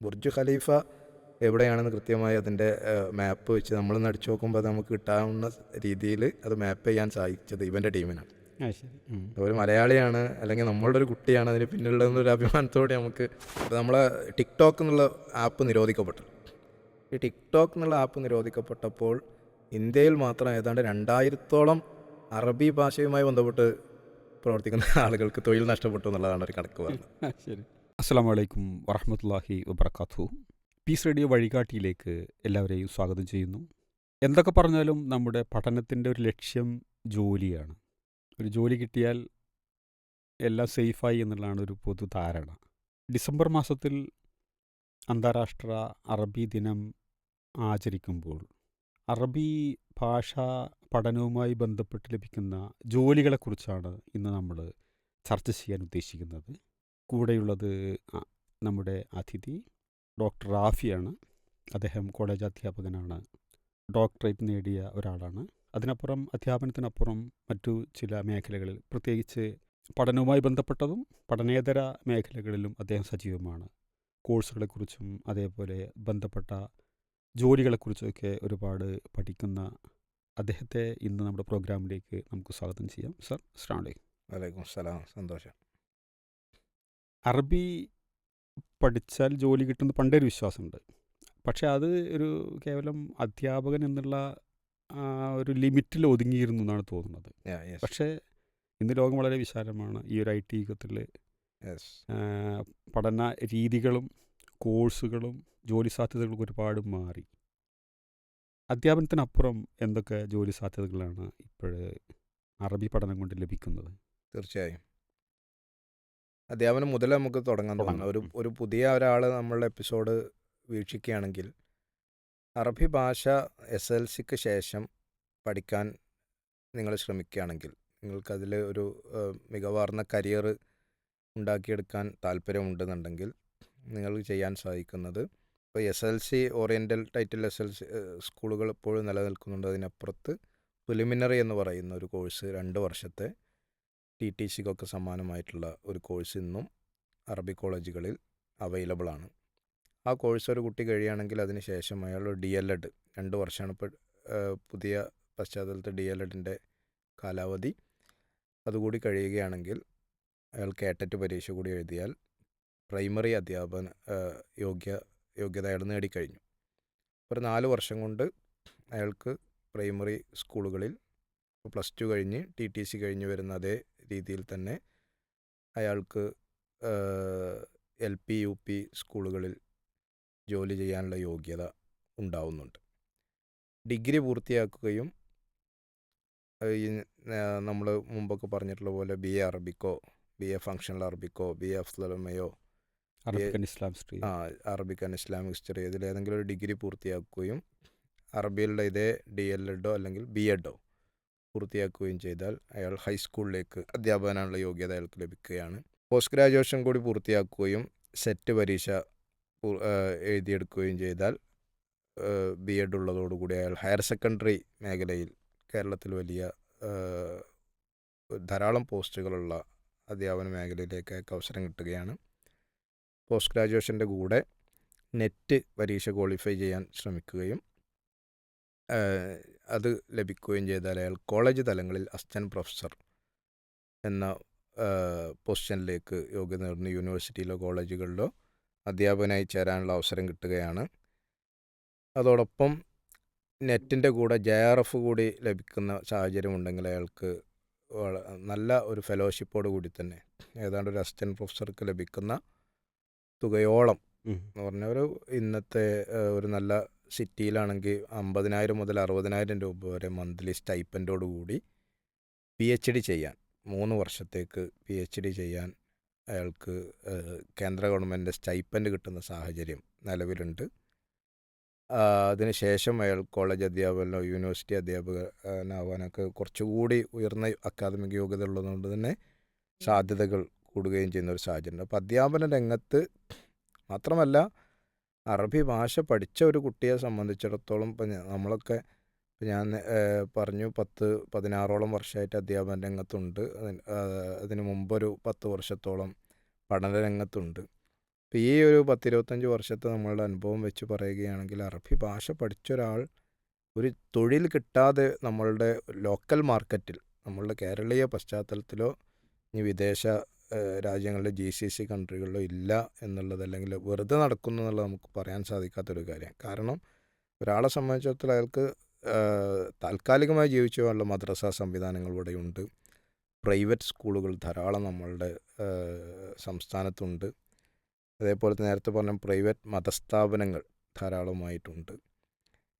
Burj Khalifa എവിടെയാണെന്ന് കൃത്യമായി അതിന്റെ മാപ്പ് വെച്ച് നമ്മൾ അടിച്ചു നോക്കുമ്പോൾ നമുക്ക് കിട്ടാവുന്ന രീതിയിൽ അത് മാപ്പ് ചെയ്യാൻ സാധിച്ചത് ഇവന്റെ ടീമിനാണ്. ഒരു മലയാളിയാണ് അല്ലെങ്കിൽ നമ്മളുടെ ഒരു കുട്ടിയാണ് അതിന് പിന്നിലുള്ളതെന്നൊരു അഭിമാനത്തോടെ നമുക്ക് നമ്മളെ ടിക്ടോക്ക് എന്നുള്ള ആപ്പ് നിരോധിക്കപ്പെട്ടു. ഈ ടിക്ടോക്ക് എന്നുള്ള ആപ്പ് നിരോധിക്കപ്പെട്ടപ്പോൾ ഇന്ത്യയിൽ മാത്രം ഏതാണ്ട് രണ്ടായിരത്തോളം അറബി ഭാഷയുമായി ബന്ധപ്പെട്ട് പ്രവർത്തിക്കുന്ന ആളുകൾക്ക് തൊഴിൽ നഷ്ടപ്പെട്ടു എന്നുള്ളതാണ് ഒരു കണക്ക് പറഞ്ഞത്. ശരി. അസ്സാം വലൈക്കും വറഹമത്തല്ലാഹി വബർക്കാത്തു പീസ് റേഡിയോ വഴികാട്ടിയിലേക്ക് എല്ലാവരെയും സ്വാഗതം ചെയ്യുന്നു. എന്തൊക്കെ പറഞ്ഞാലും നമ്മുടെ പഠനത്തിന്റെ ഒരു ലക്ഷ്യം ജോലിയാണ്. ഒരു ജോലി കിട്ടിയാൽ എല്ലാം സേഫായി എന്നുള്ളതാണ് ഒരു പൊതു ധാരണ. ഡിസംബർ മാസത്തിൽ അന്താരാഷ്ട്ര അറബി ദിനം ആചരിക്കുമ്പോൾ അറബി ഭാഷ പഠനവുമായി ബന്ധപ്പെട്ട് ലഭിക്കുന്ന ജോലികളെക്കുറിച്ചാണ് ഇന്ന് നമ്മൾ ചർച്ച ചെയ്യാൻ ഉദ്ദേശിക്കുന്നത്. കൂടെയുള്ളത് നമ്മുടെ അതിഥി ഡോക്ടർ റാഫിയാണ്. അദ്ദേഹം കോളേജ് അധ്യാപകനാണ്. ഡോക്ടറേറ്റ് നേടിയ ഒരാളാണ്. അതിനപ്പുറം അധ്യാപനത്തിനപ്പുറം മറ്റു ചില മേഖലകളിൽ പ്രത്യേകിച്ച് പഠനവുമായി ബന്ധപ്പെട്ടതും പഠനേതര മേഖലകളിലും അദ്ദേഹം സജീവമാണ്. കോഴ്സുകളെക്കുറിച്ചും അതേപോലെ ബന്ധപ്പെട്ട ജോലികളെക്കുറിച്ചൊക്കെ ഒരുപാട് പഠിക്കുന്ന അദ്ദേഹത്തെ ഇന്ന് നമ്മുടെ പ്രോഗ്രാമിലേക്ക് നമുക്ക് സ്വാഗതം ചെയ്യാം. സർ അസ്ലാം വലൈക്കും സലാം. സന്തോഷം. അറബി പഠിച്ചാൽ ജോലി കിട്ടുമെന്ന് പണ്ടേ ഒരു വിശ്വാസമുണ്ട്. പക്ഷേ അത് ഒരു കേവലം അധ്യാപകൻ എന്നുള്ള ആ ഒരു ലിമിറ്റിൽ ഒതുങ്ങിയിരുന്നു എന്നാണ് തോന്നുന്നത്. പക്ഷേ ഇന്ന് ലോകം വളരെ വിശാലമാണ്. ഈ ഒരു ഐ ടി യുഗത്തിൽ പഠന രീതികളും കോഴ്സുകളും ജോലി സാധ്യതകളും ഒരുപാട് മാറി. അധ്യാപനത്തിനപ്പുറം എന്തൊക്കെ ജോലി സാധ്യതകളാണ് ഇപ്പോൾ അറബി പഠനം കൊണ്ട് ലഭിക്കുന്നത്? തീർച്ചയായും. അധ്യാപനം മുതൽ നമുക്ക് തുടങ്ങാൻ തുടങ്ങാം. ഒരു ഒരു പുതിയ ഒരാൾ നമ്മളുടെ എപ്പിസോഡ് വീക്ഷിക്കുകയാണെങ്കിൽ അറബി ഭാഷ എസ് എൽ സിക്ക് ശേഷം പഠിക്കാൻ നിങ്ങൾ ശ്രമിക്കുകയാണെങ്കിൽ നിങ്ങൾക്കതിൽ ഒരു മികവാർന്ന കരിയർ ഉണ്ടാക്കിയെടുക്കാൻ താല്പര്യമുണ്ടെന്നുണ്ടെങ്കിൽ നിങ്ങൾക്ക് ചെയ്യാൻ സാധിക്കുന്നത് ഇപ്പോൾ S L C oriental title S L C സ്കൂളുകൾ ഇപ്പോഴും നിലനിൽക്കുന്നുണ്ട്. അതിനപ്പുറത്ത് പ്രിലിമിനറി എന്ന് പറയുന്ന ഒരു കോഴ്സ് രണ്ട് വർഷത്തെ ടി ടി സിക്കൊക്കെ സമാനമായിട്ടുള്ള ഒരു കോഴ്സ് ഇന്നും അറബി കോളേജുകളിൽ അവൈലബിൾ ആണ്. ആ കോഴ്സ് ഒരു കുട്ടി കഴിയുകയാണെങ്കിൽ അതിന് ശേഷം അയാൾ ഡി എൽ എഡ് രണ്ട് വർഷമാണ് ഇപ്പോൾ പുതിയ പശ്ചാത്തലത്തിൽ ഡി എൽ എഡിന്റെ കാലാവധി. അതുകൂടി കഴിയുകയാണെങ്കിൽ അയാൾ കേട്ടറ്റ് പരീക്ഷ കൂടി എഴുതിയാൽ പ്രൈമറി അധ്യാപന യോഗ്യ യോഗ്യത അയാൾ നേടിക്കഴിഞ്ഞു. ഒരു നാല് വർഷം കൊണ്ട് അയാൾക്ക് പ്രൈമറി സ്കൂളുകളിൽ പ്ലസ് ടു കഴിഞ്ഞ് ടി ടി സി കഴിഞ്ഞ് വരുന്ന അതേ രീതിയിൽ തന്നെ അയാൾക്ക് എൽ പി യു പി സ്കൂളുകളിൽ ജോലി ചെയ്യാനുള്ള യോഗ്യത ഉണ്ടാവുന്നുണ്ട്. ഡിഗ്രി പൂർത്തിയാക്കുകയും ഈ നമ്മൾ മുമ്പൊക്കെ പറഞ്ഞിട്ടുള്ള പോലെ ബി എ അറബിക്കോ ബി എ ഫങ്ഷണൽ അറബിക്കോ ബി എ അഫ്സലമയോ അറബിക്കൻ ഇസ്ലാം ഹിസ്റ്ററി. ആ അറബിക് ആൻഡ് ഇസ്ലാമിക് ഹിസ്റ്ററി ഇതിൽ ഏതെങ്കിലും ഒരു ഡിഗ്രി പൂർത്തിയാക്കുകയും അറബിയിലുള്ള ഇതേ ഡി എൽ എഡോ അല്ലെങ്കിൽ ബി എഡോ പൂർത്തിയാക്കുകയും ചെയ്താൽ അയാൾ ഹൈസ്കൂളിലേക്ക് അധ്യാപകനുള്ള യോഗ്യത അയാൾക്ക് ലഭിക്കുകയാണ്. പോസ്റ്റ് ഗ്രാജുവേഷൻ കൂടി പൂർത്തിയാക്കുകയും സെറ്റ് പരീക്ഷ എഴുതിയെടുക്കുകയും ചെയ്താൽ ബി എഡ് ഉള്ളതോടുകൂടി അയാൾ ഹയർ സെക്കൻഡറി മേഖലയിൽ കേരളത്തിൽ വലിയ ധാരാളം പോസ്റ്റുകളുള്ള അധ്യാപന മേഖലയിലേക്ക് അവസരം കിട്ടുകയാണ്. പോസ്റ്റ് ഗ്രാജുവേഷന്റെ കൂടെ നെറ്റ് പരീക്ഷ ക്വാളിഫൈ ചെയ്യാൻ ശ്രമിക്കുകയും അത് ലഭിക്കുകയും ചെയ്താൽ അയാൾ കോളേജ് തലങ്ങളിൽ അസിസ്റ്റന്റ് പ്രൊഫസർ എന്ന പൊസിഷനിലേക്ക് യോഗ്യത നേടുന്ന യൂണിവേഴ്സിറ്റിയിലോ കോളേജുകളിലോ അധ്യാപകനായി ചേരാനുള്ള അവസരം കിട്ടുകയാണ്. അതോടൊപ്പം നെറ്റിന്റെ കൂടെ ജെ ആർ എഫ് കൂടി ലഭിക്കുന്ന സാഹചര്യം ഉണ്ടെങ്കിൽ അയാൾക്ക് നല്ല ഒരു ഫെലോഷിപ്പോട് കൂടി തന്നെ ഏതാണ്ട് ഒരു അസിസ്റ്റന്റ് പ്രൊഫസർക്ക് ലഭിക്കുന്ന തുകയോളം എന്ന് പറഞ്ഞ ഒരു ഇന്നത്തെ ഒരു നല്ല സിറ്റിയിലാണെങ്കിൽ അമ്പതിനായിരം മുതൽ അറുപതിനായിരം രൂപ വരെ മന്ത്ലി സ്റ്റൈപ്പൻഡോട് കൂടി പി എച്ച് ഡി ചെയ്യാൻ മൂന്ന് വർഷത്തേക്ക് പി എച്ച് ഡി ചെയ്യാൻ അയാൾക്ക് കേന്ദ്ര ഗവൺമെന്റ് സ്റ്റൈപ്പൻഡ് കിട്ടുന്ന സാഹചര്യം നിലവിലുണ്ട്. അതിനുശേഷം അയാൾ കോളേജ് അധ്യാപകനോ യൂണിവേഴ്സിറ്റി അധ്യാപകനാവാനൊക്കെ കുറച്ചുകൂടി ഉയർന്ന അക്കാദമിക് യോഗ്യത ഉള്ളതുകൊണ്ട് തന്നെ സാധ്യതകൾ കൂടുകയും ചെയ്യുന്ന ഒരു സാഹചര്യം അപ്പോൾ അധ്യാപന രംഗത്ത് മാത്രമല്ല അറബി ഭാഷ പഠിച്ച ഒരു കുട്ടിയെ സംബന്ധിച്ചിടത്തോളം ഇപ്പം നമ്മളൊക്കെ ഞാൻ പറഞ്ഞു പത്ത് പതിനാറോളം വർഷമായിട്ട് അധ്യാപന രംഗത്തുണ്ട്. അതിന് മുമ്പൊരു പത്ത് വർഷത്തോളം പഠന രംഗത്തുണ്ട്. ഇപ്പം ഈ ഒരു പത്തിരുപത്തഞ്ച് വർഷത്തെ നമ്മളുടെ അനുഭവം വെച്ച് പറയുകയാണെങ്കിൽ അറബി ഭാഷ പഠിച്ച ഒരാൾ ഒരു തൊഴിൽ കിട്ടാതെ നമ്മളുടെ ലോക്കൽ മാർക്കറ്റിൽ നമ്മളുടെ കേരളീയ പശ്ചാത്തലത്തിലോ ഇനി വിദേശ രാജ്യങ്ങളിലെ ജി സി സി കൺട്രികളിലോ ഇല്ല എന്നുള്ളത് അല്ലെങ്കിൽ വെറുതെ നടക്കുന്നു എന്നുള്ളത് നമുക്ക് പറയാൻ സാധിക്കാത്തൊരു കാര്യമാണ് കാരണം ഒരാളെ സംബന്ധിച്ചിടത്തോളം അയാൾക്ക് താൽക്കാലികമായി ജീവിച്ചു പോകാനുള്ള മദ്രസ സംവിധാനങ്ങൾ ഇവിടെയുണ്ട്. പ്രൈവറ്റ് സ്കൂളുകൾ ധാരാളം നമ്മളുടെ സംസ്ഥാനത്തുണ്ട്. അതേപോലെ തന്നെ നേരത്തെ പറഞ്ഞ പ്രൈവറ്റ് മതസ്ഥാപനങ്ങൾ ധാരാളമായിട്ടുണ്ട്.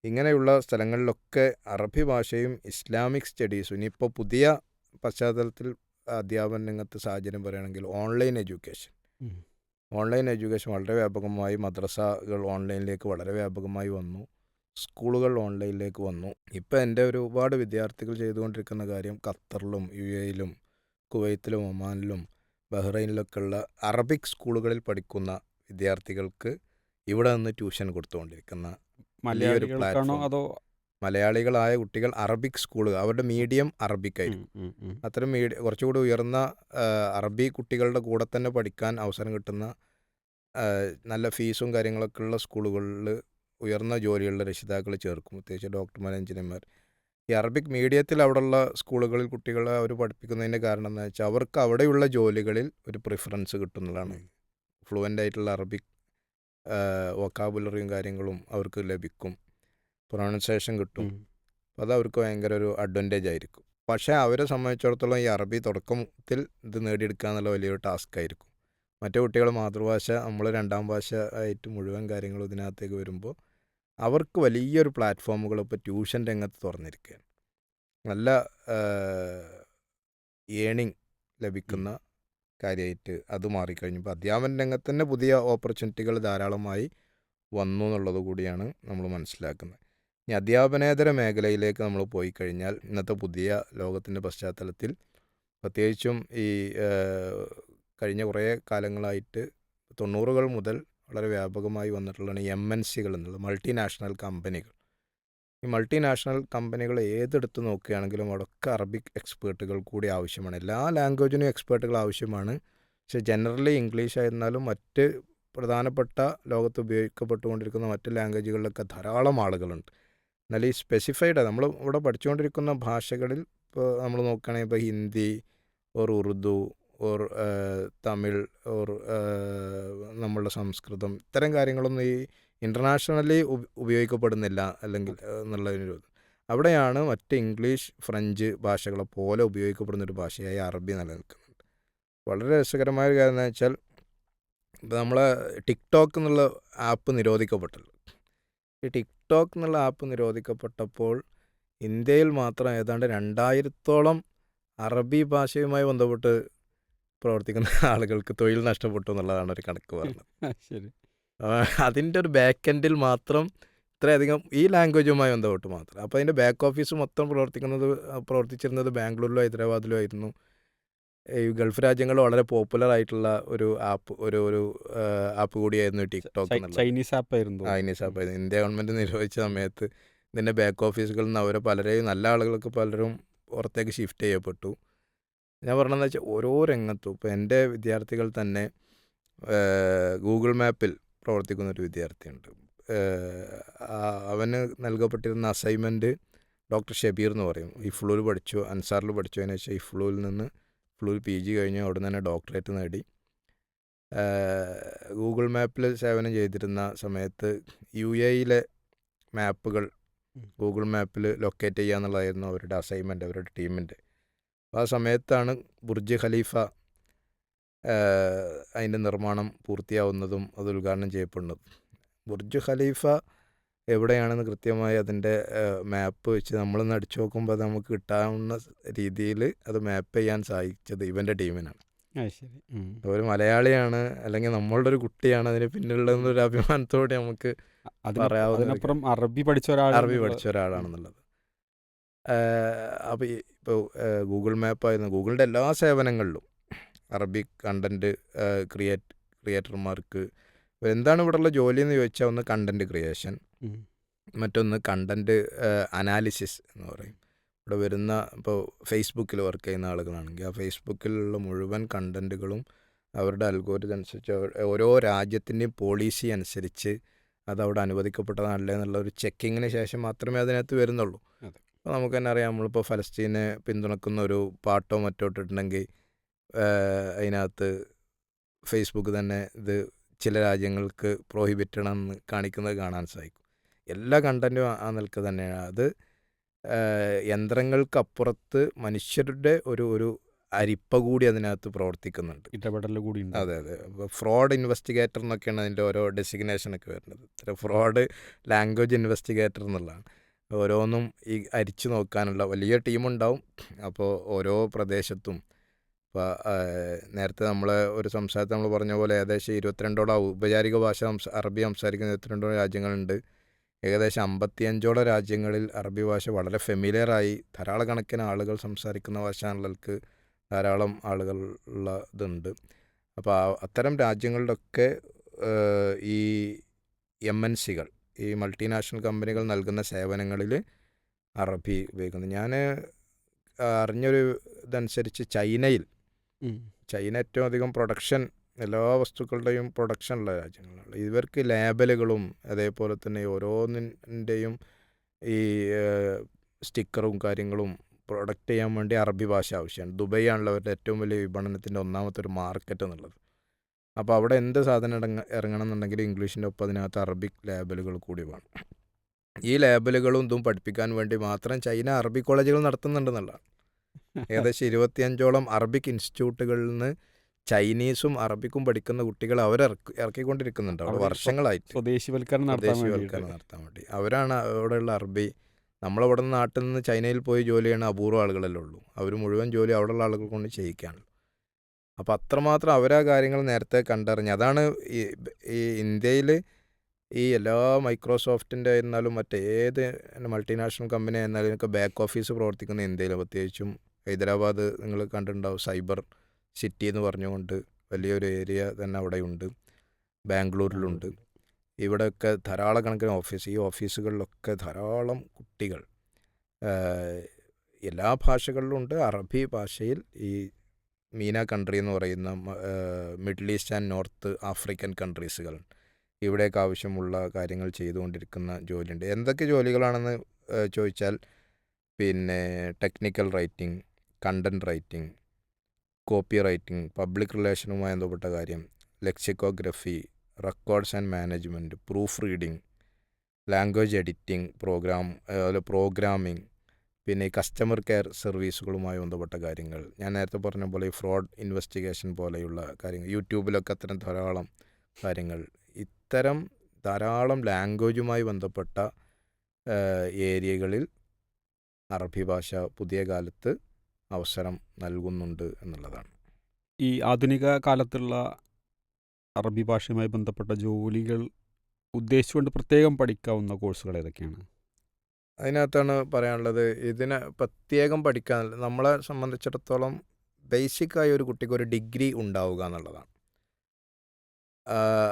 ഇങ്ങനെയുള്ള സ്ഥലങ്ങളിലൊക്കെ അറബി ഭാഷയും ഇസ്ലാമിക് സ്റ്റഡീസും ഇനിയിപ്പോൾ പുതിയ പശ്ചാത്തലത്തിൽ അധ്യാപന രംഗത്ത് സാഹചര്യം പറയുകയാണെങ്കിൽ ഓൺലൈൻ എഡ്യൂക്കേഷൻ. ഓൺലൈൻ എഡ്യൂക്കേഷൻ വളരെ വ്യാപകമായി മദ്രസകൾ ഓൺലൈനിലേക്ക് വളരെ വ്യാപകമായി വന്നു. സ്കൂളുകൾ ഓൺലൈനിലേക്ക് വന്നു. ഇപ്പോൾ എന്റെ ഒരുപാട് വിദ്യാർത്ഥികൾ ചെയ്തുകൊണ്ടിരിക്കുന്ന കാര്യം ഖത്തറിലും യു എയിലും കുവൈത്തിലും ഒമാനിലും ബഹ്റൈനിലൊക്കെയുള്ള അറബിക് സ്കൂളുകളിൽ പഠിക്കുന്ന വിദ്യാർത്ഥികൾക്ക് ഇവിടെ നിന്ന് ട്യൂഷൻ കൊടുത്തുകൊണ്ടിരിക്കുന്ന മലയാളികൾക്കാണോ platform. മലയാളികളായ കുട്ടികൾ അറബിക് സ്കൂളുകൾ അവരുടെ മീഡിയം ഉം, ഉം. അത്തരം മീഡിയ കുറച്ചുകൂടി ഉയർന്ന അറബി കുട്ടികളുടെ കൂടെ തന്നെ പഠിക്കാൻ അവസരം കിട്ടുന്ന നല്ല ഫീസും കാര്യങ്ങളൊക്കെ ഉള്ള സ്കൂളുകളിൽ ഉയർന്ന ജോലിയുള്ള രക്ഷിതാക്കൾ ചേർക്കും. പ്രത്യേകിച്ച് ഡോക്ടർമാർ എഞ്ചിനീയർമാർ. ഈ അറബിക് മീഡിയത്തിൽ അവിടെയുള്ള സ്കൂളുകളിൽ കുട്ടികളെ അവർ പഠിപ്പിക്കുന്നതിന്റെ കാരണം എന്താ വെച്ചാൽ അവർക്ക് അവിടെയുള്ള ജോലികളിൽ ഒരു പ്രിഫറൻസ് കിട്ടുന്നതാണ്. ഫ്ലുവന്റ് ആയിട്ടുള്ള അറബിക് വൊക്കാബുലറിയും കാര്യങ്ങളും അവർക്ക് ലഭിക്കും. പ്രൊണൗൺസിയേഷൻ കിട്ടും. അപ്പോൾ അത് അവർക്ക് ഭയങ്കര ഒരു അഡ്വാന്റേജ് ആയിരിക്കും. പക്ഷേ അവരെ സംബന്ധിച്ചിടത്തോളം ഈ അറബി തുടക്കത്തിൽ ഇത് നേടിയെടുക്കുക എന്നുള്ള വലിയൊരു ടാസ്ക് ആയിരിക്കും. മറ്റു കുട്ടികൾ മാതൃഭാഷ നമ്മൾ രണ്ടാം ഭാഷ ആയിട്ട് മുഴുവൻ കാര്യങ്ങളും ഇതിനകത്തേക്ക് വരുമ്പോൾ അവർക്ക് വലിയൊരു പ്ലാറ്റ്ഫോമുകൾ ഇപ്പോൾ ട്യൂഷൻ രംഗത്ത് തുറന്നിരിക്കുകയാണ്. നല്ല ഏണിങ് ലഭിക്കുന്ന കാര്യമായിട്ട് അത് മാറിക്കഴിഞ്ഞു. ഇപ്പോൾ അധ്യാപന രംഗത്ത് തന്നെ പുതിയ ഓപ്പർച്യൂണിറ്റികൾ ധാരാളമായി വന്നു എന്നുള്ളത് കൂടിയാണ് നമ്മൾ മനസ്സിലാക്കുന്നത്. ഇനി അധ്യാപനേതര മേഖലയിലേക്ക് നമ്മൾ പോയി കഴിഞ്ഞാൽ ഇന്നത്തെ പുതിയ ലോകത്തിന്റെ പശ്ചാത്തലത്തിൽ പ്രത്യേകിച്ചും ഈ കഴിഞ്ഞ കുറേ കാലങ്ങളായിട്ട് തൊണ്ണൂറുകൾ മുതൽ വളരെ വ്യാപകമായി വന്നിട്ടുള്ളതാണ് എം എൻ സികൾ എന്നുള്ളത് മൾട്ടിനാഷണൽ കമ്പനികൾ ഈ മൾട്ടിനാഷണൽ കമ്പനികൾ ഏതെടുത്ത് നോക്കുകയാണെങ്കിലും അവിടെയൊക്കെ അറബിക് എക്സ്പേർട്ടുകൾ കൂടി ആവശ്യമാണ്. എല്ലാ ലാംഗ്വേജിനും എക്സ്പേർട്ടുകൾ ആവശ്യമാണ്. പക്ഷേ ജനറലി ഇംഗ്ലീഷ് ആയിരുന്നാലും മറ്റ് പ്രധാനപ്പെട്ട ലോകത്ത് ഉപയോഗിക്കപ്പെട്ടുകൊണ്ടിരിക്കുന്ന മറ്റ് ലാംഗ്വേജുകളിലൊക്കെ ധാരാളം ആളുകളുണ്ട്. എന്നാൽ ഈ സ്പെസിഫൈഡ് നമ്മൾ ഇവിടെ പഠിച്ചുകൊണ്ടിരിക്കുന്ന ഭാഷകളിൽ ഇപ്പോൾ നമ്മൾ നോക്കുകയാണെങ്കിൽ ഇപ്പോൾ Hindi or Urdu or Tamil or നമ്മളുടെ സംസ്കൃതം ഇത്തരം കാര്യങ്ങളൊന്നും ഈ ഇന്റർനാഷണലി ഉപയോഗിക്കപ്പെടുന്നില്ല അല്ലെങ്കിൽ എന്നുള്ളതിനൊരു അവിടെയാണ് മറ്റ് ഇംഗ്ലീഷ് ഫ്രഞ്ച് ഭാഷകളെ പോലെ ഉപയോഗിക്കപ്പെടുന്ന ഒരു ഭാഷയായി അറബി നിലനിൽക്കുന്നുണ്ട് വളരെ രസകരമായ ഒരു കാര്യം എന്ന് വെച്ചാൽ ഇപ്പോൾ നമ്മളെ ടിക്ടോക്ക് എന്നുള്ള ആപ്പ് നിരോധിക്കപ്പെട്ടല്ലോ. ഈ ടിക്ടോക്ക് എന്നുള്ള ആപ്പ് നിരോധിക്കപ്പെട്ടപ്പോൾ ഇന്ത്യയിൽ മാത്രം ഏതാണ്ട് രണ്ടായിരത്തോളം അറബി ഭാഷയുമായി ബന്ധപ്പെട്ട് പ്രവർത്തിക്കുന്ന ആളുകൾക്ക് തൊഴിൽ നഷ്ടപ്പെട്ടു എന്നുള്ളതാണ് ഒരു കണക്ക് പറഞ്ഞത്. ശരി. അതിന്റെ ഒരു ബാക്ക് എൻഡിൽ മാത്രം ഇത്രയധികം ഈ ലാംഗ്വേജുമായി ബന്ധപ്പെട്ട് മാത്രം. അപ്പോൾ അതിന്റെ ബാക്ക് ഓഫീസ് മൊത്തം പ്രവർത്തിക്കുന്നത് പ്രവർത്തിച്ചിരുന്നത് ബാംഗ്ലൂരിലോ ഹൈദരാബാദിലോ ആയിരുന്നു. ഈ ഗൾഫ് രാജ്യങ്ങളിൽ വളരെ പോപ്പുലർ ആയിട്ടുള്ള ഒരു ആപ്പ് ഒരു ഒരു ആപ്പ് കൂടിയായിരുന്നു ടിക്ടോക്ക് ചൈനീസ് എന്നുള്ളത്. ചൈനീസ് ആപ്പ് ആയിരുന്നു ആ ഇനി സാപ്പ് ഇന്ത്യ ഗവൺമെന്റ് നിരോധിച്ച സമയത്ത് ഇതിന്റെ ബാക്ക് ഓഫീസുകളിൽ നിന്ന് അവരെ പലരെയും നല്ല ആളുകൾക്ക് പലരും പുറത്തേക്ക് ഷിഫ്റ്റ് ചെയ്യപ്പെട്ടു. ഞാൻ പറഞ്ഞതെന്ന് വെച്ചാൽ ഓരോ രംഗത്തും ഇപ്പോൾ എന്റെ വിദ്യാർത്ഥികൾ തന്നെ ഗൂഗിൾ മാപ്പിൽ പ്രവർത്തിക്കുന്ന ഒരു വിദ്യാർത്ഥിയുണ്ട്. അവന് നൽകപ്പെട്ടിരുന്ന അസൈൻമെന്റ് ഡോക്ടർ ഷബീർ എന്ന് പറയും. ഇഫ്ലൂൽ പഠിച്ചു അൻസാറിൽ പഠിച്ചു അതിനുശേഷം ഇഫ്ലൂവിൽ നിന്ന് ഇഫ്ലൂൽ പി ജി കഴിഞ്ഞു. അവിടെ തന്നെ ഡോക്ടറേറ്റ് നേടി. ഗൂഗിൾ മാപ്പിൽ സേവനം ചെയ്തിരുന്ന സമയത്ത് യു എയിലെ മാപ്പുകൾ. ഗൂഗിൾ മാപ്പിൽ ലൊക്കേറ്റ് ചെയ്യുക എന്നുള്ളതായിരുന്നു അവരുടെ അസൈൻമെന്റ് അവരുടെ ടീമിന്റെ ആ സമയത്താണ് ബുർജ് ഖലീഫ അതിന്റെ നിർമ്മാണം പൂർത്തിയാവുന്നതും അത് ഉദ്ഘാടനം ചെയ്യപ്പെടുന്നതും. ബുർജ് ഖലീഫ എവിടെയാണെന്ന് കൃത്യമായി അതിന്റെ മാപ്പ് വെച്ച് നമ്മളൊന്ന് അടിച്ചു നോക്കുമ്പോൾ അത് നമുക്ക് കിട്ടാവുന്ന രീതിയിൽ അത് മാപ്പ് ചെയ്യാൻ സാധിച്ചത് ഇവന്റെ ടീമിനാണ്. ഒരു മലയാളിയാണ് അല്ലെങ്കിൽ നമ്മളുടെ ഒരു കുട്ടിയാണ് അതിന് പിന്നിലുള്ളതെന്നൊരു അഭിമാനത്തോടെ നമുക്ക് പറയാവുന്ന അറബി പഠിച്ച ഒരാൾ അറബി പഠിച്ച ഒരാളാണെന്നുള്ളത് അപ്പോൾ ഇപ്പോൾ ഗൂഗിൾ മാപ്പായിരുന്നു ഗൂഗിളിന്റെ എല്ലാ സേവനങ്ങളിലും അറബിക് കണ്ടന്റ് ക്രിയേറ്റ് ക്രിയേറ്റർമാർക്ക് എന്താണ് ഇവിടെയുള്ള ജോലി എന്ന് ചോദിച്ചാൽ ഒന്ന് കണ്ടന്റ് ക്രിയേഷൻ മറ്റൊന്ന് കണ്ടന്റ് അനാലിസിസ് എന്ന് പറയും. ഇവിടെ വരുന്ന ഇപ്പോൾ ഫേസ്ബുക്കിൽ വർക്ക് ചെയ്യുന്ന ആളുകളാണെങ്കിൽ ആ ഫേസ്ബുക്കിലുള്ള മുഴുവൻ കണ്ടന്റുകളും അവരുടെ അൽഗോരിതം അനുസരിച്ച് ഓരോ രാജ്യത്തിന്റെയും പോളിസി അനുസരിച്ച് അതവിടെ അനുവദിക്കപ്പെട്ടതാണല്ലേ എന്നുള്ള ഒരു ചെക്കിങ്ങിന് ശേഷം മാത്രമേ അതിനകത്ത് വരുന്നുള്ളൂ. അപ്പോൾ നമുക്ക് തന്നെ അറിയാം നമ്മളിപ്പോൾ ഫലസ്തീനെ പിന്തുണക്കുന്ന ഒരു പാട്ടോ മറ്റോ ഇട്ടിട്ടുണ്ടെങ്കിൽ അതിനകത്ത് ഫേസ്ബുക്ക് തന്നെ ഇത് ചില രാജ്യങ്ങൾക്ക് പ്രോഹിബിറ്റഡ് എന്ന് കാണിക്കുന്നത് കാണാൻ സാധിക്കും. എല്ലാ കണ്ടന്റും ആ നിലയ്ക്ക് തന്നെയാണ്. അത് യന്ത്രങ്ങൾക്കപ്പുറത്ത് മനുഷ്യരുടെ ഒരു ഒരു അരിപ്പ കൂടി അതിനകത്ത് പ്രവർത്തിക്കുന്നുണ്ട്. ഇടപെടൽ കൂടി അതെ അതെ. അപ്പോൾ ഫ്രോഡ് ഇൻവെസ്റ്റിഗേറ്റർ എന്നൊക്കെയാണ് അതിന്റെ ഓരോ ഡെസിഗ്നേഷനൊക്കെ വരുന്നത്. ഇത്ര ഫ്രോഡ് ലാംഗ്വേജ് ഇൻവെസ്റ്റിഗേറ്റർ എന്നുള്ളതാണ്. ഓരോന്നും ഈ അരിച്ചു നോക്കാനുള്ള വലിയ ടീമുണ്ടാവും അപ്പോൾ ഓരോ പ്രദേശത്തും. ഇപ്പോൾ നേരത്തെ നമ്മൾ ഒരു സംസാരത്തിൽ നമ്മൾ പറഞ്ഞ പോലെ ഏകദേശം ഇരുപത്തിരണ്ടോളം ഔപചാരിക ഭാഷ സംസാ അറബി സംസാരിക്കുന്ന ഇരുപത്തിരണ്ടോളം രാജ്യങ്ങളുണ്ട്. ഏകദേശം അമ്പത്തിയഞ്ചോളം രാജ്യങ്ങളിൽ അറബി ഭാഷ വളരെ ഫെമിലിയറായി ധാരാളം കണക്കിന് ആളുകൾ സംസാരിക്കുന്ന ഭാഷകൾക്ക് ധാരാളം ആളുകൾ ഉള്ളതുണ്ട്. അപ്പോൾ അത്തരം രാജ്യങ്ങളിലൊക്കെ ഈ എം എൻ സികൾ ഈ മൾട്ടിനാഷണൽ കമ്പനികൾ നൽകുന്ന സേവനങ്ങളിൽ അറബി ഉപയോഗിക്കുന്നു. ഞാൻ അറിഞ്ഞൊരു ഇതനുസരിച്ച് ചൈനയിൽ ചൈന ഏറ്റവും അധികം പ്രൊഡക്ഷൻ എല്ലാ വസ്തുക്കളുടെയും പ്രൊഡക്ഷനുള്ള രാജ്യങ്ങളാണ്. ഇവർക്ക് ലേബലുകളും അതേപോലെ തന്നെ ഓരോന്നിന്റെയും ഈ സ്റ്റിക്കറും കാര്യങ്ങളും പ്രൊഡക്റ്റ് ചെയ്യാൻ വേണ്ടി അറബി ഭാഷ ആവശ്യമാണ്. ദുബൈ ആണല്ലോ അവരുടെ ഏറ്റവും വലിയ വിപണനത്തിന്റെ ഒന്നാമത്തെ ഒരു മാർക്കറ്റ് എന്നുള്ളത്. അപ്പോൾ അവിടെ എന്ത് സാധനം ഇറങ്ങ ഇറങ്ങണം എന്നുണ്ടെങ്കിൽ ഇംഗ്ലീഷിന്റെ ഒപ്പം അതിനകത്ത് അറബിക് ലേബലുകൾ കൂടി വേണം. ഈ ലേബലുകളും ഇതും പഠിപ്പിക്കാൻ വേണ്ടി മാത്രം ചൈന അറബി കോളേജുകൾ നടത്തുന്നുണ്ടെന്നുള്ളതാണ് ഏകദേശം ഇരുപത്തിയഞ്ചോളം അറബിക് ഇൻസ്റ്റിറ്റ്യൂട്ടുകളിൽ നിന്ന് ചൈനീസും അറബിക്കും പഠിക്കുന്ന കുട്ടികൾ അവർ ഇറക്കി ഇറക്കിക്കൊണ്ടിരിക്കുന്നുണ്ട്. അവിടെ വർഷങ്ങളായിട്ട് സ്വദേശിവൽക്കരണം വേണ്ടി നടത്താൻ വേണ്ടി. അവരാണ് അവിടെയുള്ള അറബി. നമ്മളവിടെ നിന്ന് നാട്ടിൽ നിന്ന് ചൈനയിൽ പോയി ജോലി ചെയ്യണ അപൂർവ ആളുകളല്ലേ ഉള്ളൂ. അവർ മുഴുവൻ ജോലി അവിടെയുള്ള ആളുകൾ കൊണ്ട് ചെയ്യിക്കുകയാണല്ലോ അപ്പോൾ അത്രമാത്രം അവരാ കാര്യങ്ങൾ നേരത്തെ കണ്ടറിഞ്ഞ്. അതാണ് ഈ ഈ ഇന്ത്യയിൽ ഈ എല്ലാ മൈക്രോസോഫ്റ്റിന്റെ ആയിരുന്നാലും മറ്റേത് മൾട്ടിനാഷണൽ കമ്പനി ആയിരുന്നാലും ഒക്കെ ബാക്ക് ഓഫീസ് പ്രവർത്തിക്കുന്ന ഇന്ത്യയിൽ പ്രത്യേകിച്ചും ഹൈദരാബാദ് നിങ്ങൾ കണ്ടിട്ടുണ്ടാവും സൈബർ. സിറ്റി എന്ന് പറഞ്ഞുകൊണ്ട് വലിയൊരു ഏരിയ തന്നെ അവിടെയുണ്ട്. ബാംഗ്ലൂരിലുണ്ട്. ഇവിടെയൊക്കെ ധാരാളം കണക്കിന് ഓഫീസ് ഈ ഓഫീസുകളിലൊക്കെ ധാരാളം കുട്ടികൾ. എല്ലാ ഭാഷകളിലും ഉണ്ട്. അറബി ഭാഷയിൽ ഈ മീന കൺട്രി എന്ന് പറയുന്ന Middle East and North African കൺട്രീസുകൾ ഇവിടേക്ക് ആവശ്യമുള്ള കാര്യങ്ങൾ ചെയ്തുകൊണ്ടിരിക്കുന്ന ജോലിയുണ്ട്. എന്തൊക്കെ ജോലികളാണെന്ന് ചോദിച്ചാൽ പിന്നെ technical writing content writing copywriting public റിലേഷനുമായി ബന്ധപ്പെട്ട കാര്യം lexicography records and management proofreading language editing program അതുപോലെ പ്രോഗ്രാമിംഗ് പിന്നെ കസ്റ്റമർ കെയർ സർവീസുകളുമായി ബന്ധപ്പെട്ട കാര്യങ്ങൾ. ഞാൻ നേരത്തെ പറഞ്ഞ പോലെ ഈ ഫ്രോഡ് ഇൻവെസ്റ്റിഗേഷൻ പോലെയുള്ള കാര്യങ്ങൾ യൂട്യൂബിലൊക്കെ അത്തരം ധാരാളം കാര്യങ്ങൾ. ഇത്തരം ധാരാളം ലാംഗ്വേജുമായി ബന്ധപ്പെട്ട ഏരിയകളിൽ അറബി ഭാഷ പുതിയ കാലത്ത് അവസരം നൽകുന്നുണ്ട് എന്നുള്ളതാണ്. ഈ ആധുനിക കാലത്തുള്ള അറബി ഭാഷയുമായി ബന്ധപ്പെട്ട ജോലികൾ ഉദ്ദേശിച്ചുകൊണ്ട് പ്രത്യേകം പഠിക്കാവുന്ന കോഴ്സുകൾ ഏതൊക്കെയാണ്? അതിനകത്താണ് പറയാനുള്ളത് ഇതിനെ പ്രത്യേകം പഠിക്കാൻ നമ്മളെ സംബന്ധിച്ചിടത്തോളം ബേസിക്കായി ഒരു കുട്ടിക്ക് ഒരു ഡിഗ്രി ഉണ്ടാവുക എന്നുള്ളതാണ്.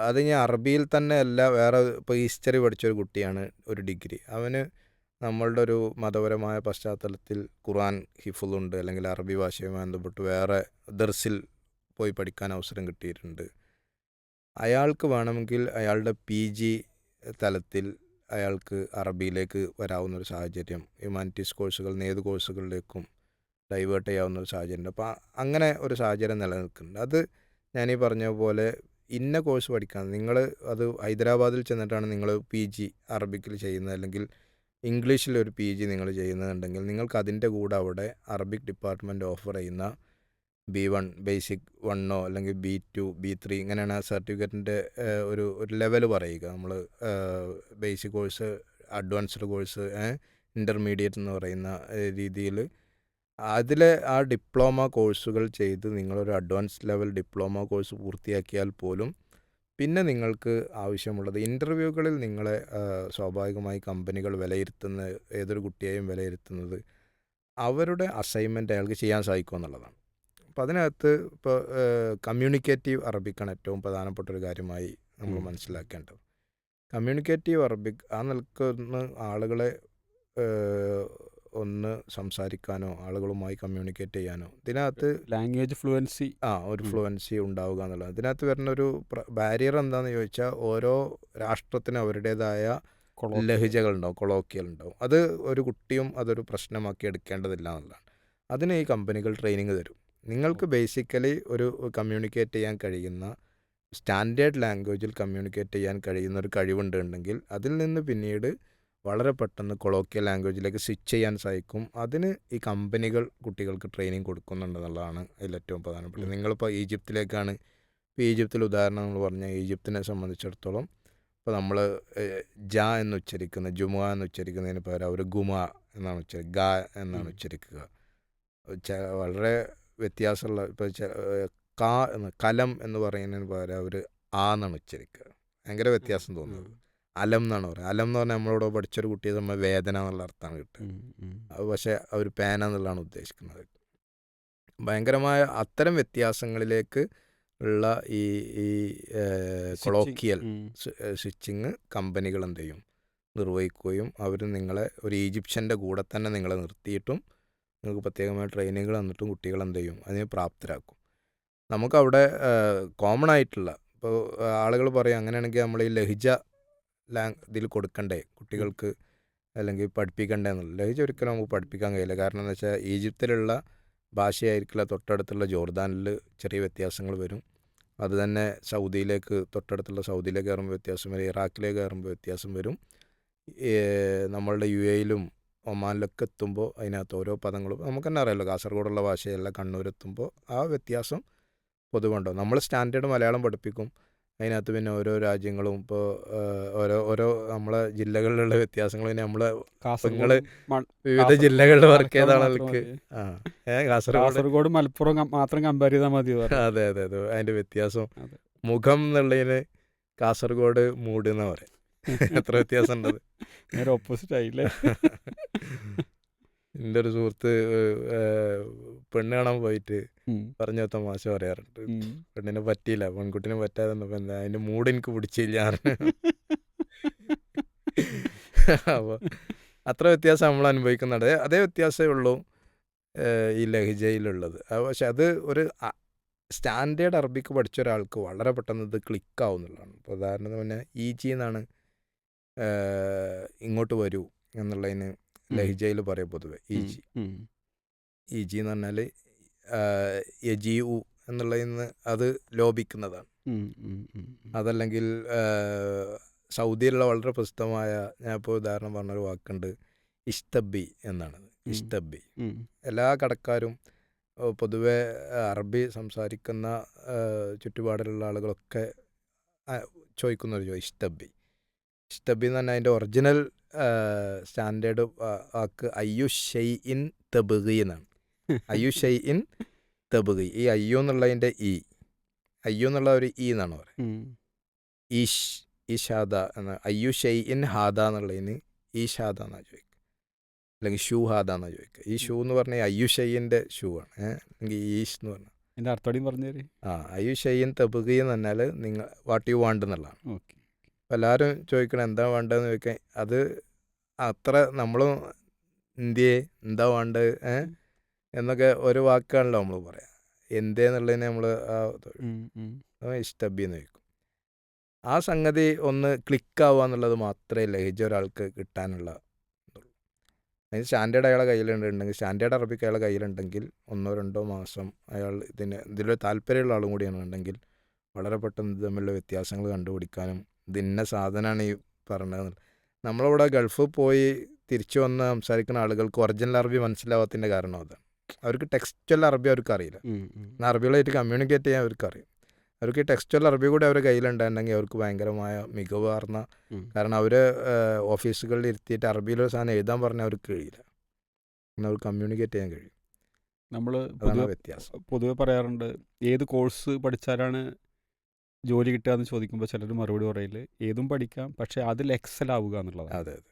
അത് ഞാൻ അറബിയിൽ തന്നെ അല്ല വേറെ ഇപ്പോൾ ഹിസ്റ്ററി പഠിച്ച ഒരു കുട്ടിയാണ് ഒരു ഡിഗ്രി അവന് നമ്മളുടെ ഒരു മതപരമായ പശ്ചാത്തലത്തിൽ ഖുർആൻ ഹിഫുലുണ്ട് അല്ലെങ്കിൽ അറബി ഭാഷയുമായി ബന്ധപ്പെട്ട് വേറെ ദർസിൽ പോയി പഠിക്കാൻ അവസരം കിട്ടിയിട്ടുണ്ട്. അയാൾക്ക് വേണമെങ്കിൽ അയാളുടെ പി ജി തലത്തിൽ അയാൾക്ക് അറബിയിലേക്ക് വരാവുന്ന ഒരു സാഹചര്യം ഹ്യൂമാനിറ്റീസ് കോഴ്സുകൾ നിന്ന് ഏത് കോഴ്സുകളിലേക്കും ഡൈവേർട്ട് ചെയ്യാവുന്ന ഒരു അപ്പോൾ അങ്ങനെ ഒരു സാഹചര്യം നിലനിൽക്കുന്നുണ്ട്. അത് ഞാനീ പറഞ്ഞ പോലെ ഇന്ന കോഴ്സ് പഠിക്കാൻ നിങ്ങൾ അത് ഹൈദരാബാദിൽ ചെന്നിട്ടാണ് നിങ്ങൾ പി ജി അറബിക്കിൽ ചെയ്യുന്നത്. അല്ലെങ്കിൽ ഇംഗ്ലീഷിൽ ഒരു പി ജി നിങ്ങൾ ചെയ്യുന്നുണ്ടെങ്കിൽ നിങ്ങൾക്ക് അതിന്റെ കൂടെ അവിടെ അറബിക് ഡിപ്പാർട്ട്മെന്റ് ഓഫർ ചെയ്യുന്ന ബി വൺ ബേസിക് വണ്ണോ അല്ലെങ്കിൽ ബി ടു ബി ത്രീ ഇങ്ങനെയാണ് ആ സർട്ടിഫിക്കറ്റിന്റെ ഒരു ഒരു ലെവൽ പറയുക. നമ്മൾ basic course advanced course intermediate എന്ന് പറയുന്ന രീതിയിൽ അതിലെ ആ ഡിപ്ലോമ കോഴ്സുകൾ ചെയ്ത് നിങ്ങളൊരു അഡ്വാൻസ് ലെവൽ ഡിപ്ലോമ കോഴ്സ് പൂർത്തിയാക്കിയാൽ പോലും പിന്നെ നിങ്ങൾക്ക് ആവശ്യമുള്ളത് ഇന്റർവ്യൂകളിൽ നിങ്ങളെ സ്വാഭാവികമായി കമ്പനികൾ വിലയിരുത്തുന്ന ഏതൊരു കുട്ടിയെയും വിലയിരുത്തുന്നത് അവരുടെ അസൈൻമെന്റ് അയാൾക്ക് ചെയ്യാൻ സാധിക്കും എന്നുള്ളതാണ്. അപ്പോൾ അതിനകത്ത് ഇപ്പോൾ കമ്മ്യൂണിക്കേറ്റീവ് അറബിക്കാണ് ഏറ്റവും പ്രധാനപ്പെട്ട ഒരു കാര്യമായി നമ്മൾ മനസ്സിലാക്കേണ്ടത്. കമ്മ്യൂണിക്കേറ്റീവ് അറബിക് ആ നിൽക്കുന്ന ആളുകളെ ഒന്ന് സംസാരിക്കാനോ ആളുകളുമായി കമ്മ്യൂണിക്കേറ്റ് ചെയ്യാനോ. ഇതിനകത്ത് ലാംഗ്വേജ് ഫ്ലുവൻസി ആ ഒരു ഫ്ലുവൻസി ഉണ്ടാവുക എന്നുള്ളത്. ഇതിനകത്ത് വരുന്ന ഒരു ബാരിയർ എന്താണെന്ന് ചോദിച്ചാൽ ഓരോ രാഷ്ട്രത്തിന് അവരുടേതായ ലഹിജകളുണ്ടാവും കൊളോക്കിയൽ ഉണ്ടാവും അത് ഒരു കുട്ടിയും അതൊരു പ്രശ്നമാക്കി എടുക്കേണ്ടതില്ല എന്നുള്ളതാണ്. അതിന് ഈ കമ്പനികൾ ട്രെയിനിങ് തരും. നിങ്ങൾക്ക് ബേസിക്കലി ഒരു കമ്മ്യൂണിക്കേറ്റ് ചെയ്യാൻ കഴിയുന്ന സ്റ്റാൻഡേർഡ് ലാംഗ്വേജിൽ കമ്മ്യൂണിക്കേറ്റ് ചെയ്യാൻ കഴിയുന്ന ഒരു കഴിവുണ്ടെങ്കിൽ അതിൽ നിന്ന് പിന്നീട് വളരെ പെട്ടെന്ന് കൊളോക്കിയ ലാംഗ്വേജിലേക്ക് സ്വിച്ച് ചെയ്യാൻ സാധിക്കും. അതിന് ഈ കമ്പനികൾ കുട്ടികൾക്ക് ട്രെയിനിങ് കൊടുക്കുന്നുണ്ടെന്നുള്ളതാണ് അതിൽ ഏറ്റവും പ്രധാനപ്പെട്ടത്. നിങ്ങളിപ്പോൾ ഈജിപ്തിലേക്കാണ് ഇപ്പോൾ ഈജിപ്തിൽ ഉദാഹരണം നമ്മൾ പറഞ്ഞാൽ ഈജിപ്തിനെ സംബന്ധിച്ചിടത്തോളം ഇപ്പോൾ നമ്മൾ ജ എന്ന് ഉച്ചരിക്കുന്ന ജുമ എന്ന് ഉച്ചരിക്കുന്നതിന് പകരം അവർ ഗുമ എന്നാണ് ഉച്ചരി ഗ എന്നാണ് ഉച്ചരിക്കുക. വളരെ വ്യത്യാസമുള്ള ഇപ്പോൾ കാ എന്ന് കലം എന്ന് പറയുന്നതിന് പകരം അവർ ആ എന്നാണ് ഉച്ചരിക്കുക. ഭയങ്കര വ്യത്യാസം തോന്നുന്നത്. അലം എന്നാണ് പറയുക. അലം എന്ന് പറഞ്ഞാൽ നമ്മളോട് പഠിച്ചൊരു കുട്ടിയെ നമ്മൾ വേദന എന്നുള്ള അർത്ഥമാണ് കിട്ടുക. അത് പക്ഷേ അവർ പേന എന്നുള്ളതാണ് ഉദ്ദേശിക്കുന്നത്. ഭയങ്കരമായ അത്തരം വ്യത്യാസങ്ങളിലേക്ക് ഉള്ള ഈ ഈ കൊളോക്കിയൽ സ്വിച്ചിങ് കമ്പനികൾ എന്ത് ചെയ്യും? നിർവഹിക്കുകയും അവർ നിങ്ങളെ ഒരു ഈജിപ്ഷ്യന്റെ കൂടെ തന്നെ നിങ്ങളെ നിർത്തിയിട്ടും നിങ്ങൾക്ക് പ്രത്യേകമായ ട്രെയിനിങ്ങൾ തന്നിട്ടും കുട്ടികൾ എന്ത് ചെയ്യും? അതിന് പ്രാപ്തരാക്കും. നമുക്കവിടെ കോമൺ ആയിട്ടുള്ള ഇപ്പോൾ ആളുകൾ പറയും അങ്ങനെയാണെങ്കിൽ നമ്മൾ ഈ ലഹിജ ലാങ് ഇതിൽ കൊടുക്കണ്ടേ? കുട്ടികൾക്ക് അല്ലെങ്കിൽ പഠിപ്പിക്കണ്ടേ എന്നുള്ളത് ലഹജ ഒരിക്കലും നമുക്ക് പഠിപ്പിക്കാൻ കഴിയില്ല. കാരണം എന്ന് വെച്ചാൽ ഈജിപ്തിലുള്ള ഭാഷയായിരിക്കില്ല തൊട്ടടുത്തുള്ള ജോർദാനിൽ ചെറിയ വ്യത്യാസങ്ങൾ വരും. അത് തന്നെ സൗദിയിലേക്ക് തൊട്ടടുത്തുള്ള സൗദിയിലേക്ക് കയറുമ്പോൾ വ്യത്യാസം വരും. ഇറാഖിലേക്ക് കയറുമ്പോൾ വ്യത്യാസം വരും. നമ്മളുടെ യു എയിലും ഒമാനിലൊക്കെ എത്തുമ്പോൾ അതിനകത്ത് ഓരോ പദങ്ങളും നമുക്ക് തന്നെ അറിയാമല്ലോ കാസർഗോഡുള്ള ഭാഷയല്ല കണ്ണൂരെത്തുമ്പോൾ ആ വ്യത്യാസം പൊതുവുണ്ടാവും നമ്മൾ സ്റ്റാൻഡേർഡ് മലയാളം പഠിപ്പിക്കും. അതിനകത്ത് പിന്നെ ഓരോ രാജ്യങ്ങളും ഇപ്പോൾ ഓരോ ഓരോ നമ്മളെ ജില്ലകളിലുള്ള വ്യത്യാസങ്ങൾ. പിന്നെ നമ്മളെ നിങ്ങൾ വിവിധ കാസർഗോഡ് ജില്ലകളിൽ വർക്ക് ചെയ്ത ആളുകൾക്ക് ആ കാസർഗോഡ് കാസർഗോഡ് മലപ്പുറം മാത്രം കമ്പയർ ചെയ്താൽ മതി. അതെ അതെ അതെ. അതിന്റെ വ്യത്യാസം. മുഖം എന്നുള്ളതിന് കാസർഗോഡ് മൂട് എന്ന് പറയാം. എത്ര വ്യത്യാസം ഉണ്ടത് നേരെ ഓപ്പോസിറ്റ് ആയില്ലേ? എന്റെ ഒരു സുഹൃത്ത് പെണ്ണ് കാണാൻ പോയിട്ട്. പറഞ്ഞ തമാശ പറയാറുണ്ട്. പെണ്ണിനെ പറ്റിയില്ല പെൺകുട്ടിനെ പറ്റാതെ വന്നപ്പോൾ എന്താ അതിന്റെ മൂഡ് എനിക്ക് പിടിച്ചില്ല. അപ്പോൾ അത്ര വ്യത്യാസം നമ്മൾ അനുഭവിക്കുന്നുണ്ട്. അതേ- അതേ വ്യത്യാസമേ ഉള്ളൂ ഈ ലഹിജയിലുള്ളത് പക്ഷെ അത് ഒരു സ്റ്റാൻഡേർഡ് അറബിക്ക് പഠിച്ച ഒരാൾക്ക് വളരെ പെട്ടെന്ന് ഇത് ക്ലിക്ക് ആവുന്നുള്ളതാണ് ഇപ്പോൾ ഉദാഹരണത്തിന് പറഞ്ഞാൽ ഈ എന്നാണ് ഇങ്ങോട്ട് വരൂ എന്നുള്ളതിന് ലഹിജയിൽ പറയും പൊതുവെ ഇ ജി ഇ ജി എന്ന് പറഞ്ഞാൽ യജി ഉ എന്നുള്ളതിൽ നിന്ന് അത് ലോപിക്കുന്നതാണ്. അതല്ലെങ്കിൽ സൗദിയിലുള്ള വളരെ പ്രസിദ്ധമായ ഞാൻ ഇപ്പോൾ ഉദാഹരണം പറഞ്ഞൊരു വാക്കുണ്ട് ഇഷ്ടബി എന്നാണ്. ഇഷ്ടബി എല്ലാ കടക്കാരും പൊതുവെ അറബി സംസാരിക്കുന്ന ചുറ്റുപാടിലുള്ള ആളുകളൊക്കെ ചോദിക്കുന്ന ഒരു ചോദ്യം ഇഷ്ടബി ഇഷ്ടബി എന്ന് പറഞ്ഞാൽ അതിന്റെ ഒറിജിനൽ സ്റ്റാൻഡേർഡ് വാക്ക് അയ്യു ഷെയ് ഇൻ തെബുകി എന്നാണ്. അയ്യു ഷെയ് ഇൻ തെബുകി ഈ അയ്യു എന്നുള്ളതിന്റെ ഇ. അയ്യു എന്നുള്ള ഒരു ഇ എന്നാണ് പറയുന്നത്. ഈഷ് ഈഷാദ എന്ന അയ്യു ഷെയ് ഇൻ ഹാദ എന്നുള്ളതിന് ഈഷാദ എന്നാണ് ചോദിക്കുക. അല്ലെങ്കിൽ ഷൂ ഹാദ എന്നാണ് ചോദിക്കുക. ഈ ഷൂ എന്ന് പറഞ്ഞാൽ അയ്യു ഷെയ്യിന്റെ ഷൂ ആണ്. അല്ലെങ്കിൽ ഈഷ് എന്ന് പറഞ്ഞാൽ. എന്റെ അർത്ഥം പറഞ്ഞു ആ അയ്യു ഷെയ്യിൻ തെബുകി എന്ന് പറഞ്ഞാൽ നിങ്ങൾ വാട്ട് യു വാണ്ട് എന്നുള്ളതാണ്. ഓക്കെ. എല്ലാവരും ചോദിക്കണം എന്താ വേണ്ടതെന്ന് ചോദിക്കാൻ അത് അത്ര നമ്മളും ഇന്ത്യയെ എന്താ വേണ്ടത് എന്നൊക്കെ ഒരു വാക്കാണല്ലോ നമ്മൾ പറയാം. എന്തേന്നുള്ളതിനെ നമ്മൾ ഇഷ്ടബിന്ന് ചോദിക്കും. ആ സംഗതി ഒന്ന് ക്ലിക്കാവുക എന്നുള്ളത് മാത്രമേ ലഹിജ ഒരാൾക്ക് കിട്ടാനുള്ള അതിന് സ്റ്റാൻഡേർഡ് അയാളെ കയ്യിലുണ്ടെങ്കിൽ സ്റ്റാൻഡേർഡ് അറബിക്ക് അയാളെ കയ്യിലുണ്ടെങ്കിൽ ഒന്നോ രണ്ടോ മാസം അയാൾ ഇതിന് ഇതിലൊരു താല്പര്യമുള്ള ആളും കൂടിയാണെന്നുണ്ടെങ്കിൽ വളരെ പെട്ടെന്ന് തമ്മിലുള്ള വ്യത്യാസങ്ങൾ കണ്ടുപിടിക്കാനും ഇത് ഇന്ന സാധനമാണ് ഈ പറഞ്ഞത്. നമ്മളിവിടെ ഗൾഫ് പോയി തിരിച്ചു വന്ന് സംസാരിക്കുന്ന ആളുകൾക്ക് ഒറിജിനൽ അറബി മനസ്സിലാവാത്തതിന്റെ കാരണം അതാണ്. അവർക്ക് ടെക്സ്റ്റൽ അറബി അവർക്ക് അറിയില്ല. എന്നാൽ അറബികളായിട്ട് കമ്മ്യൂണിക്കേറ്റ് ചെയ്യാൻ അവർക്ക് അറിയും. അവർക്ക് ഈ ടെക്സ്റ്റൽ അറബി കൂടി അവരുടെ കയ്യിലുണ്ടായിരുന്നെങ്കിൽ അവർക്ക് ഭയങ്കരമായ മികവാർന്ന കാരണം അവർ ഓഫീസുകളിൽ ഇരുത്തിയിട്ട് അറബിയിലൊരു സാധനം എഴുതാൻ പറഞ്ഞാൽ അവർക്ക് കഴിയില്ല. എന്നാൽ അവർക്ക് കമ്മ്യൂണിക്കേറ്റ് ചെയ്യാൻ കഴിയും. നമ്മൾ വ്യത്യാസം. പൊതുവെ പറയാറുണ്ട് ഏത് കോഴ്സ് പഠിച്ചാലാണ് ജോലി കിട്ടുക എന്ന് ചോദിക്കുമ്പോൾ ചിലർ മറുപടി പറയില്ല ഏതും പഠിക്കാം പക്ഷേ അതിൽ എക്സൽ ആവുക എന്നുള്ളതാണ്. അതെ അതെ.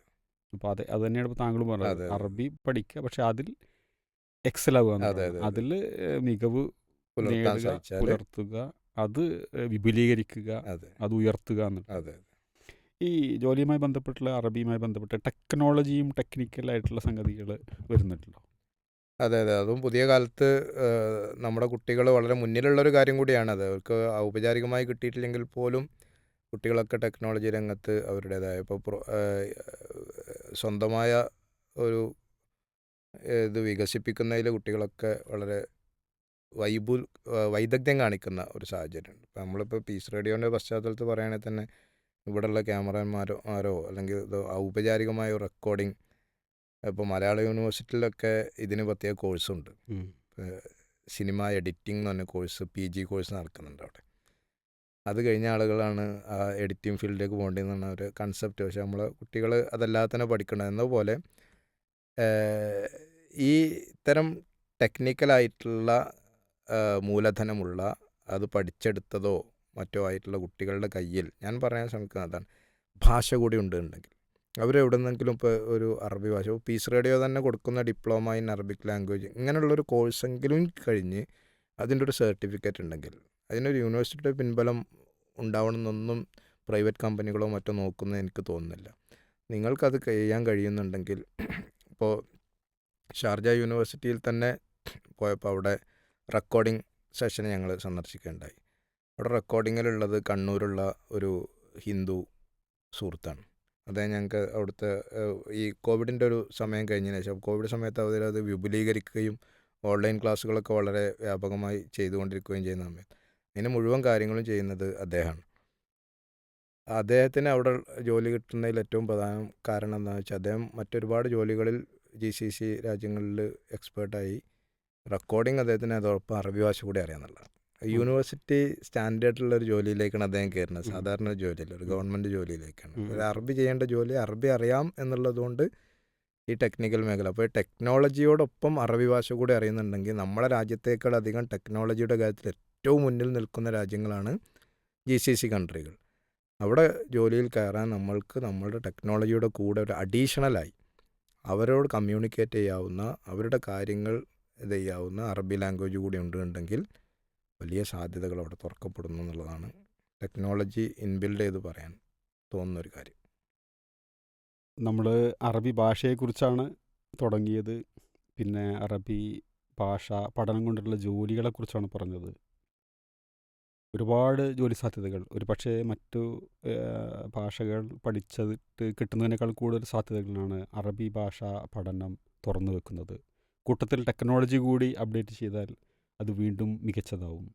അപ്പോൾ അത് അത് തന്നെയാണ് ഇപ്പോൾ താങ്കളും പറഞ്ഞത്. അറബി പഠിക്കുക പക്ഷേ അതിൽ എക്സൽ ആവുക അതെ, അതെ, അതിൽ മികവ് നേടുക പുലർത്തുക അത് വിപുലീകരിക്കുക അത്. ഉയർത്തുക എന്നുള്ളത് ഈ ജോലിയുമായി ബന്ധപ്പെട്ടുള്ള അറബിയുമായി ബന്ധപ്പെട്ട ടെക്നോളജിയും ടെക്നിക്കലായിട്ടുള്ള സംഗതികൾ വരുന്നുണ്ടല്ലോ. അതെ അതെ. അതും പുതിയ കാലത്ത് നമ്മുടെ കുട്ടികൾ വളരെ മുന്നിലുള്ളൊരു കാര്യം കൂടിയാണ് അത്. അവർക്ക് ഔപചാരികമായി കിട്ടിയിട്ടില്ലെങ്കിൽ പോലും കുട്ടികളൊക്കെ ടെക്നോളജി രംഗത്ത് അവരുടേതായ ഇപ്പോൾ സ്വന്തമായ ഒരു ഇത് വികസിപ്പിക്കുന്നതിൽ കുട്ടികളൊക്കെ വളരെ വൈബു വൈദഗ്ധ്യം കാണിക്കുന്ന ഒരു സാഹചര്യമുണ്ട്. ഇപ്പോൾ നമ്മളിപ്പോൾ പീസ് റേഡിയോന്റെ പശ്ചാത്തലത്തിൽ പറയുകയാണെങ്കിൽ തന്നെ ഇവിടെയുള്ള ക്യാമറമാരോ ആരോ അല്ലെങ്കിൽ ഇത് ഔപചാരികമായ റെക്കോർഡിംഗ് ഇപ്പോൾ മലയാള യൂണിവേഴ്സിറ്റിയിലൊക്കെ ഇതിന് പ്രത്യേക കോഴ്സുണ്ട്. സിനിമ എഡിറ്റിംഗ് എന്ന് പറഞ്ഞ കോഴ്സ് പി ജി കോഴ്സ് നടക്കുന്നുണ്ട് അവിടെ. അത് കഴിഞ്ഞ ആളുകളാണ് ആ എഡിറ്റിംഗ് ഫീൽഡിലേക്ക് പോകേണ്ടതെന്നാണ് ഒരു കൺസെപ്റ്റ് പക്ഷേ നമ്മൾ കുട്ടികൾ അതല്ലാതെ തന്നെ പഠിക്കണം എന്നപോലെ ഈ ഇത്തരം ടെക്നിക്കലായിട്ടുള്ള മൂലധനമുള്ള അത് പഠിച്ചെടുത്തതോ മറ്റോ ആയിട്ടുള്ള കുട്ടികളുടെ കയ്യിൽ ഞാൻ പറയാൻ ശ്രമിക്കുന്നത് അതാണ്. ഭാഷ കൂടി ഉണ്ടെന്നുണ്ടെങ്കിൽ. അവരെവിടെ നിന്നെങ്കിലും ഇപ്പോൾ ഒരു അറബി ഭാഷ പീസ് റേഡിയോ തന്നെ കൊടുക്കുന്ന ഡിപ്ലോമ ഇൻ അറബിക് ലാംഗ്വേജ് ഇങ്ങനെയുള്ളൊരു കോഴ്സെങ്കിലും കഴിഞ്ഞ് അതിന്റെ ഒരു സർട്ടിഫിക്കറ്റ് ഉണ്ടെങ്കിൽ അതിനൊരു യൂണിവേഴ്സിറ്റിയുടെ പിൻബലം ഉണ്ടാവണമെന്നൊന്നും പ്രൈവറ്റ് കമ്പനികളോ മറ്റോ നോക്കുന്ന എനിക്ക് തോന്നുന്നില്ല. നിങ്ങൾക്കത് ചെയ്യാൻ കഴിയുന്നുണ്ടെങ്കിൽ ഇപ്പോൾ ഷാർജ യൂണിവേഴ്സിറ്റിയിൽ തന്നെ പോയപ്പോൾ അവിടെ റെക്കോർഡിംഗ് സെഷൻ ഞങ്ങൾ സന്ദർശിക്കുകയുണ്ടായി അവിടെ റെക്കോർഡിങ്ങിലുള്ളത് കണ്ണൂരുള്ള ഒരു ഹിന്ദു സുഹൃത്താണ്. അദ്ദേഹം ഞങ്ങൾക്ക് അവിടുത്തെ ഈ കോവിഡിന്റെ ഒരു സമയം കഴിഞ്ഞതിന് ശേഷം കോവിഡ് സമയത്ത് അവരത് വിപുലീകരിക്കുകയും ഓൺലൈൻ ക്ലാസ്സുകളൊക്കെ വളരെ വ്യാപകമായി ചെയ്തുകൊണ്ടിരിക്കുകയും ചെയ്യുന്ന സമയത്ത് അതിന് മുഴുവൻ കാര്യങ്ങളും ചെയ്യുന്നത് അദ്ദേഹമാണ്. അദ്ദേഹത്തിന് അവിടെ ജോലി കിട്ടുന്നതിൽ ഏറ്റവും പ്രധാന കാരണം എന്താണെന്ന് വെച്ചാൽ അദ്ദേഹം മറ്റൊരുപാട് ജോലികളിൽ ജി സി സി രാജ്യങ്ങളിൽ എക്സ്പേർട്ടായി റെക്കോർഡിംഗ് അദ്ദേഹത്തിന് അതോടൊപ്പം അറബി ഭാഷ കൂടി അറിയാമെന്നുള്ളതാണ് യൂണിവേഴ്സിറ്റി സ്റ്റാൻഡേർഡിലുള്ള ഒരു ജോലിയിലേക്കാണ് അദ്ദേഹം കയറുന്നത്. സാധാരണ ജോലിയല്ല ഒരു. ഗവൺമെന്റ് ജോലിയിലേക്കാണ്. ഒരു അറബി ചെയ്യേണ്ട ജോലി അറബി അറിയാം എന്നുള്ളതുകൊണ്ട് ഈ ടെക്നിക്കൽ മേഖല. അപ്പോൾ ടെക്നോളജിയോടൊപ്പം അറബി ഭാഷ കൂടി അറിയുന്നുണ്ടെങ്കിൽ നമ്മുടെ രാജ്യത്തേക്കാൾ അധികം ടെക്നോളജിയുടെ കാര്യത്തിൽ ഏറ്റവും മുന്നിൽ നിൽക്കുന്ന രാജ്യങ്ങളാണ് ജി സി സി കൺട്രികൾ. അവിടെ ജോലിയിൽ കയറാൻ നമ്മൾക്ക് നമ്മളുടെ ടെക്നോളജിയുടെ കൂടെ ഒരു അഡീഷണലായി അവരോട് കമ്മ്യൂണിക്കേറ്റ് ചെയ്യാവുന്ന അവരുടെ കാര്യങ്ങൾ ഇത് ചെയ്യാവുന്ന അറബി ലാംഗ്വേജ് കൂടി ഉണ്ടെങ്കിൽ വലിയ സാധ്യതകൾ അവിടെ തുറക്കപ്പെടുന്നു എന്നുള്ളതാണ് ടെക്നോളജി ഇൻബിൽഡ് ചെയ്ത് പറയാൻ തോന്നുന്ന ഒരു കാര്യം. നമ്മൾ അറബി ഭാഷയെക്കുറിച്ചാണ് തുടങ്ങിയത്. പിന്നെ അറബി ഭാഷ പഠനം കൊണ്ടുള്ള ജോലികളെക്കുറിച്ചാണ് പറഞ്ഞത്. ഒരുപാട് ജോലി സാധ്യതകൾ. ഒരു പക്ഷേ മറ്റു ഭാഷകൾ പഠിച്ചിട്ട് കിട്ടുന്നതിനേക്കാൾ കൂടുതൽ സാധ്യതകളാണ് അറബി ഭാഷ പഠനം തുറന്നു വെക്കുന്നത്. കൂട്ടത്തിൽ ടെക്നോളജി കൂടി അപ്ഡേറ്റ് ചെയ്താൽ അത് വീണ്ടും മികച്ചതാവും.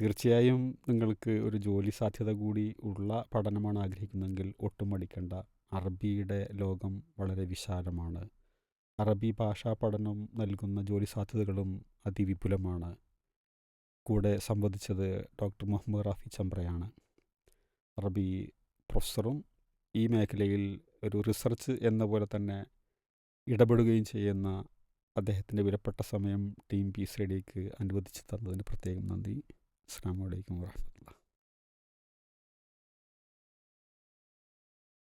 തീർച്ചയായും നിങ്ങൾക്ക് ഒരു ജോലി സാധ്യത കൂടി ഉള്ള പഠനമാണ് ആഗ്രഹിക്കുന്നതെങ്കിൽ ഒട്ടും മടിക്കണ്ട. അറബിയുടെ ലോകം വളരെ വിശാലമാണ്. അറബി ഭാഷാ പഠനം നൽകുന്ന ജോലി സാധ്യതകളും അതിവിപുലമാണ്. കൂടെ സംവദിച്ചത് ഡോക്ടർ മുഹമ്മദ് റാഫി ചമ്പ്രയാണ്. അറബി പ്രൊഫസറും ഈ മേഖലയിൽ ഒരു റിസർച്ച് എന്ന പോലെ തന്നെ ഇടപെടുകയും ചെയ്യുന്ന അദ്ദേഹത്തിന്റെ വിലപ്പെട്ട സമയം ടീം പീസ് റെഡിക്ക് അനുവദിച്ച് തന്നതിന് പ്രത്യേകം നന്ദി. അസ്സാം വലൈക്കും വാഹമത്തുള്ള